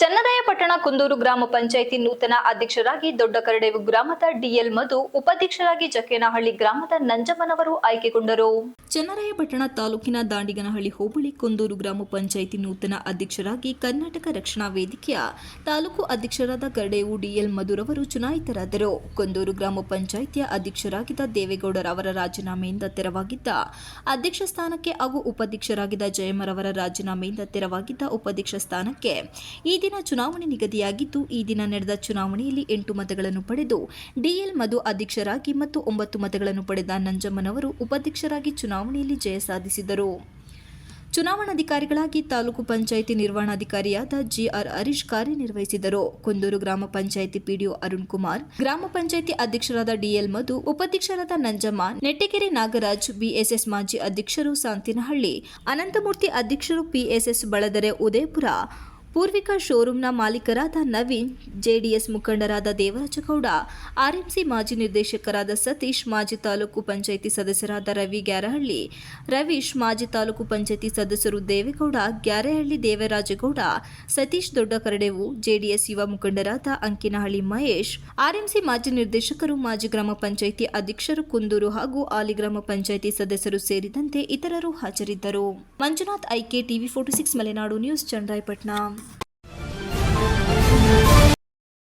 ಚನ್ನರಾಯಪಟ್ಟಣ ಕುಂದೂರು ಗ್ರಾಮ ಪಂಚಾಯಿತಿ ನೂತನ ಅಧ್ಯಕ್ಷರಾಗಿ ದೊಡ್ಡ ಕರಡೆವು ಗ್ರಾಮದ ಡಿಎಲ್ ಮಧು, ಉಪಾಧ್ಯಕ್ಷರಾಗಿ ಜಕ್ಕೇನಹಳ್ಳಿ ಗ್ರಾಮದ ನಂಜಮ್ಮನವರು ಆಯ್ಕೆಗೊಂಡರು. ಚನ್ನರಾಯಪಟ್ಟಣ ತಾಲೂಕಿನ ದಾಂಡಿಗನಹಳ್ಳಿ ಹೋಬಳಿ ಕೊಂದೂರು ಗ್ರಾಮ ಪಂಚಾಯಿತಿ ನೂತನ ಅಧ್ಯಕ್ಷರಾಗಿ ಕರ್ನಾಟಕ ರಕ್ಷಣಾ ವೇದಿಕೆಯ ತಾಲೂಕು ಅಧ್ಯಕ್ಷರಾದ ಕರಡೇವು ಡಿಎಲ್ ಮಧುರವರು ಚುನಾಯಿತರಾದರು. ಕೊಂದೂರು ಗ್ರಾಮ ಪಂಚಾಯಿತಿಯ ಅಧ್ಯಕ್ಷರಾಗಿದ್ದ ದೇವೇಗೌಡರವರ ರಾಜೀನಾಮೆಯಿಂದ ತೆರವಾಗಿದ್ದ ಅಧ್ಯಕ್ಷ ಸ್ಥಾನಕ್ಕೆ ಹಾಗೂ ಉಪಾಧ್ಯಕ್ಷರಾಗಿದ್ದ ಜಯಮ್ಮರವರ ರಾಜೀನಾಮೆಯಿಂದ ತೆರವಾಗಿದ್ದ ಉಪಾಧ್ಯಕ್ಷ ಸ್ಥಾನಕ್ಕೆ ಈ ದಿನ ಚುನಾವಣೆ ನಿಗದಿಯಾಗಿದ್ದು, ಈ ದಿನ ನಡೆದ ಚುನಾವಣೆಯಲ್ಲಿ ಎಂಟು ಮತಗಳನ್ನು ಪಡೆದು ಡಿಎಲ್ ಮಧು ಅಧ್ಯಕ್ಷರಾಗಿ ಮತ್ತು ಒಂಬತ್ತು ಮತಗಳನ್ನು ಪಡೆದ ನಂಜಮ್ಮನವರು ಉಪಾಧ್ಯಕ್ಷರಾಗಿ ಚುನಾವಣೆಯಲ್ಲಿ ಜಯ ಸಾಧಿಸಿದರು. ಚುನಾವಣಾಧಿಕಾರಿಗಳಾಗಿ ತಾಲೂಕು ಪಂಚಾಯಿತಿ ನಿರ್ವಹಣಾಧಿಕಾರಿಯಾದ ಜಿಆರ್ ಹರೀಶ್ ಕಾರ್ಯನಿರ್ವಹಿಸಿದರು. ಕುಂದೂರು ಗ್ರಾಮ ಪಂಚಾಯಿತಿ ಪಿಡಿಒ ಅರುಣ್ ಕುಮಾರ್, ಗ್ರಾಮ ಪಂಚಾಯಿತಿ ಅಧ್ಯಕ್ಷರಾದ ಡಿಎಲ್ ಮಧು, ಉಪಾಧ್ಯಕ್ಷರಾದ ನಂಜಮ್ಮ, ನೆಟ್ಟಿಗೆರೆ ನಾಗರಾಜ್, ಬಿಎಸ್ಎಸ್ ಮಾಜಿ ಅಧ್ಯಕ್ಷರು ಸಾಂತಿನಹಳ್ಳಿ, ಅನಂತಮೂರ್ತಿ ಅಧ್ಯಕ್ಷರು ಪಿಎಸ್ಎಸ್ ಬಳದರೆ ಉದಯಪುರ ಪೂರ್ವಿಕಾ ಶೋರೂಮ್ನ ಮಾಲೀಕರಾದ ನವೀನ್, ಜೆಡಿಎಸ್ ಮುಖಂಡರಾದ ದೇವರಾಜಗೌಡ ಆರ್ಎಂಸಿ ಮಾಜಿ ನಿರ್ದೇಶಕರಾದ ಸತೀಶ್, ಮಾಜಿ ತಾಲೂಕು ಪಂಚಾಯಿತಿ ಸದಸ್ಯರಾದ ರವಿ ಗ್ಯಾರಹಳ್ಳಿ, ರವೀಶ್, ಮಾಜಿ ತಾಲೂಕು ಪಂಚಾಯಿತಿ ಸದಸ್ಯರು ದೇವೇಗೌಡ, ಗ್ಯಾರೆಹಳ್ಳಿ ದೇವರಾಜಗೌಡ ಸತೀಶ್ ದೊಡ್ಡ ಕರಡೆವು ಜೆಡಿಎಸ್ ಯುವ ಮುಖಂಡರಾದ ಅಂಕಿನಹಳ್ಳಿ ಮಹೇಶ್, ಆರ್ಎಂಸಿ ಮಾಜಿ ನಿರ್ದೇಶಕರು, ಮಾಜಿ ಗ್ರಾಮ ಪಂಚಾಯಿತಿ ಅಧ್ಯಕ್ಷರು ಕುಂದೂರು ಹಾಗೂ ಆಲಿ ಗ್ರಾಮ ಪಂಚಾಯಿತಿ ಸದಸ್ಯರು ಸೇರಿದಂತೆ ಇತರರು ಹಾಜರಿದ್ದರು. Manjunath, I K TV forty six, Malenadu news Channarayapatna